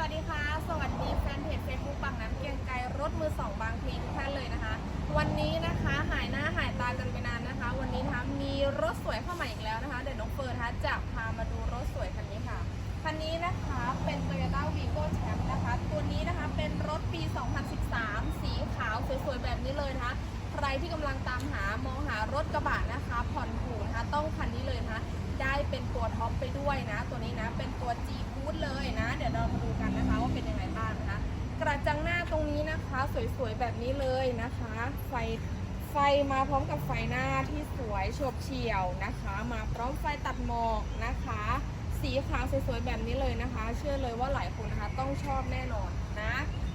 วัสดีค่ะ สวัสดีแฟนเพจเฟซบุ๊กปากน้ำเกียงไกรรถมือสองบางพลีทุกท่านเลยนะคะ วันนี้นะคะหายหน้าหายตากันไปนานนะคะ วันนี้นะคะมีรถสวยเข้ามาอีกแล้วนะคะ เดี๋ยวน้องเฟิร์นนะคะจะพามาดูรถสวยคันนี้ค่ะ คันนี้นะคะเป็น Toyota Vigo Champ นะคะ ตัวนี้นะคะเป็นรถปี 2013 สีขาวสวยๆแบบนี้เลยนะคะ ใครที่กำลังตามหามองหารถกระบะนะคะ ผ่อนถูกนะคะ ท็อปไปด้วยนะ ตัวนี้นะเป็นตัว G พูดเลยนะ เดี๋ยวเรามาดูกันนะคะว่าเป็นยังไงบ้างนะคะ กระจังหน้าตรงนี้นะคะสวยๆแบบนี้เลยนะคะ ไฟไฟมาพร้อมกับไฟหน้าที่สวยโฉบเฉี่ยวนะคะ มาพร้อมไฟตัดหมอกนะคะ สีขาวสวยๆแบบนี้เลยนะคะ เชื่อเลยว่าหลายคนนะคะต้องชอบแน่นอนนะ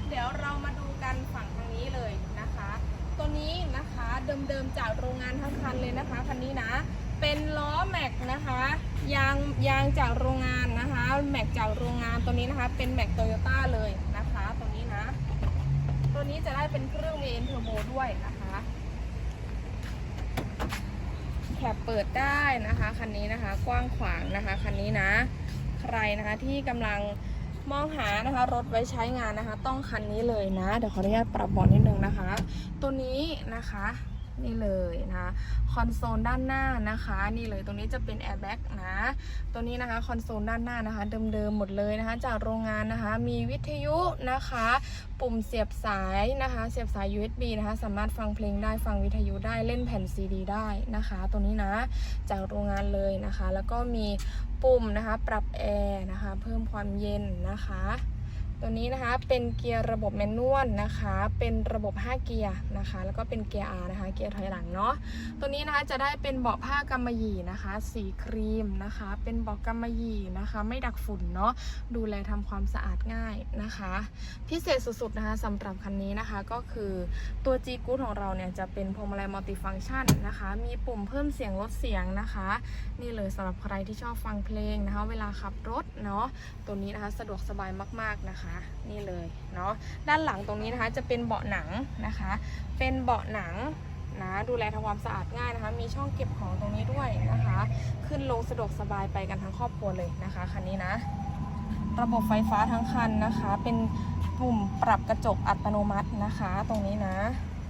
เดี๋ยวเรามาดูกันฝั่งทางนี้เลยนะคะ ตัวนี้นะคะเดิมๆจากโรงงานทั้งคันเลยนะคะคันนี้นะ เป็นล้อแม็กนะคะยางยางจากโรงงานนะคะแม็กจากโรงงานตัวนี้นะคะ เป็นแม็กโตโยต้าเลยนะคะตัวนี้นะ ตัวนี้จะได้เป็นเครื่อง VN Turbo ด้วยนะคะแคปเปิดได้นะคะคันนี้นะคะ กว้างขวางนะคะคันนี้นะ ใครนะคะที่กำลังมองหานะคะรถไว้ใช้งานนะคะ ต้องคันนี้เลยนะ เดี๋ยวขออนุญาตปรับเบอดนิดนึงนะคะ ตัวนี้นะคะ นี่เลยนะคะคอนโซลด้านหน้านะคะ นี่เลยตรงนี้จะเป็นแอร์แบ็กนะ ตัวนี้นะคะคอนโซลด้านหน้านะคะ เดิมๆหมดเลยนะคะ จากโรงงานนะคะ มีวิทยุนะคะ ปุ่มเสียบสายนะคะ เสียบสาย USB นะคะ สามารถฟังเพลงได้ฟังวิทยุได้เล่นแผ่นซีดีได้นะคะ ตัวนี้นะจากโรงงานเลยนะคะ แล้วก็มีปุ่มนะคะ ปรับแอร์นะคะ เพิ่มความเย็นนะคะ ตัวนี้นะคะเป็นเกียร์ระบบแมนนวลนะคะ เป็นระบบ 5 เกียร์นะคะ แล้วก็เป็นเกียร์ R นะคะ เกียร์ถอยหลังเนาะ ตัวนี้นะคะจะได้เป็นเบาะผ้ากำมะหยี่นะคะ สีครีมนะคะ เป็นเบาะกำมะหยี่นะคะ ไม่ดักฝุ่นเนาะ ดูแลทำความสะอาดง่ายนะคะ พิเศษสุดๆนะคะสำหรับคันนี้นะคะก็คือตัว G g o o d ของเราเนี่ยจะเป็นพวงมาลัยมัลติฟัง c t ชันนะคะ มีปุ่มเพิ่มเสียงลดเสียงนะคะ นี่เลยสำหรับใครที่ชอบฟังเพลงนะคะ เวลาขับรถเนาะ ตัวนี้นะคะสะดวกสบายมากๆนะคะนี่เลยเนาะด้านหลังตรงนี้นะคะจะเป็นเบาะหนังนะคะ เป็นเบาะหนังนะดูแลทำความสะอาดง่ายนะคะ มีช่องเก็บของตรงนี้ด้วยนะคะ ขึ้นลงสะดวกสบายไปกันทั้งครอบครัวเลยนะคะคันนี้นะ ระบบไฟฟ้าทั้งคันนะคะ เป็นปุ่มปรับกระจกอัตโนมัตินะคะ ตรงนี้นะ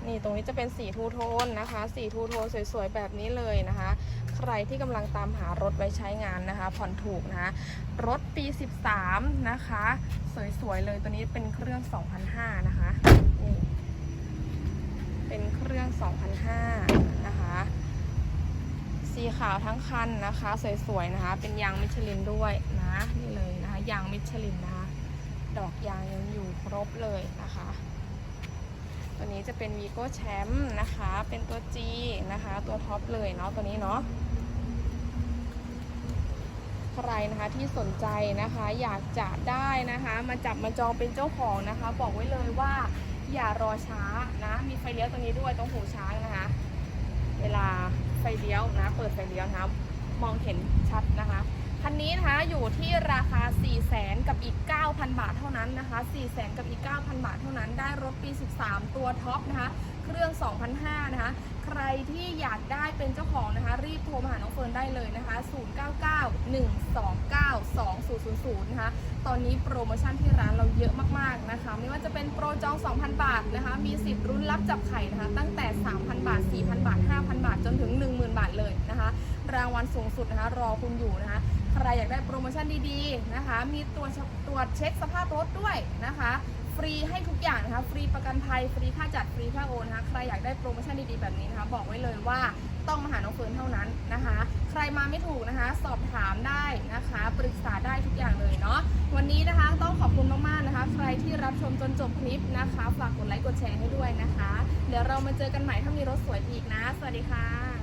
นี่ตรงนี้จะเป็นสีทูโทนนะคะสีทูโทนสวยๆแบบนี้เลยนะคะ ใครที่กำลังตามหารถไว้ใช้งานนะคะ ผ่อนถูกนะคะรถปี 13 นะคะ สวยๆเลยตัวนี้เป็นเครื่อง2,500นะคะนี่เป็นเครื่อง2,500นะคะสีขาวทั้งคันนะคะ สวยๆนะคะ เป็นยางมิชลินด้วยนะนี่เลยนะคะยางมิชลินนะคะ ดอกยางยังอยู่ครบเลยนะคะ ตัวนี้จะเป็น Vigo Champ นะคะ เป็นตัว G นะคะ ตัวท็อปเลยเนาะตัวนี้เนาะใครนะคะที่สนใจนะคะอยากจะได้นะคะ มาจับมาจองเป็นเจ้าของนะคะ บอกไว้เลยว่าอย่ารอช้านะ มีไฟเลี้ยวตรงนี้ด้วยตรงหูช้างนะคะ เวลาไฟเลี้ยวนะ เปิดไฟเลี้ยวนะคะมองเห็นชัดนะคะ คันนี้นะคะอยู่ที่ราคา 4 0 0แสนกับอีก 9,000 บาทเท่านั้นนะคะ 4 0 0แสนกับอีก 9,000 บาทเท่านั้น ได้รถปี 13 ตัวท็อปนะคะ เครื่อง 2,500 นะคะ ใครที่อยากได้เป็นเจ้าของนะคะ รีบโทรมาหาน้องเฟิร์นได้เลยนะคะ 0991292000 นะคะ ตอนนี้โปรโมชั่นที่ร้านเราเยอะมากๆนะคะ ไม่ว่าจะเป็นโปรจอง 2,000 บาทนะคะ มีสิทธิ์รุ่นรับจับไข่นะคะ ตั้งแต่ 3,000 บาท 4,000 บาท 5,000 บาท จนถึง 10,000 บาทเลยนะคะ รางวัลสูงสุดนะคะ รอคุณอยู่นะคะ ใครอยากได้โปรโมชั่นดีๆนะคะ มีตัวตรวจเช็คสภาพรถด้วยนะคะ ฟรีให้ทุกอย่างนะคะ ฟรีประกันภัย ฟรีค่าจัด ฟรีค่าโอนนะคะ ใครอยากได้โปรโมชั่นดีๆแบบนี้นะคะ บอกไว้เลยว่าต้องมาหาน้องเฟิร์นเท่านั้นนะคะ ใครมาไม่ถูกนะคะ สอบถามได้นะคะ ปรึกษาได้ทุกอย่างเลยเนาะ วันนี้นะคะต้องขอบคุณมากๆนะคะ ใครที่รับชมจนจบคลิปนะคะ ฝากกดไลค์กดแชร์ให้ด้วยนะคะ เดี๋ยวเรามาเจอกันใหม่ถ้ามีรถสวยอีกนะ สวัสดีค่ะ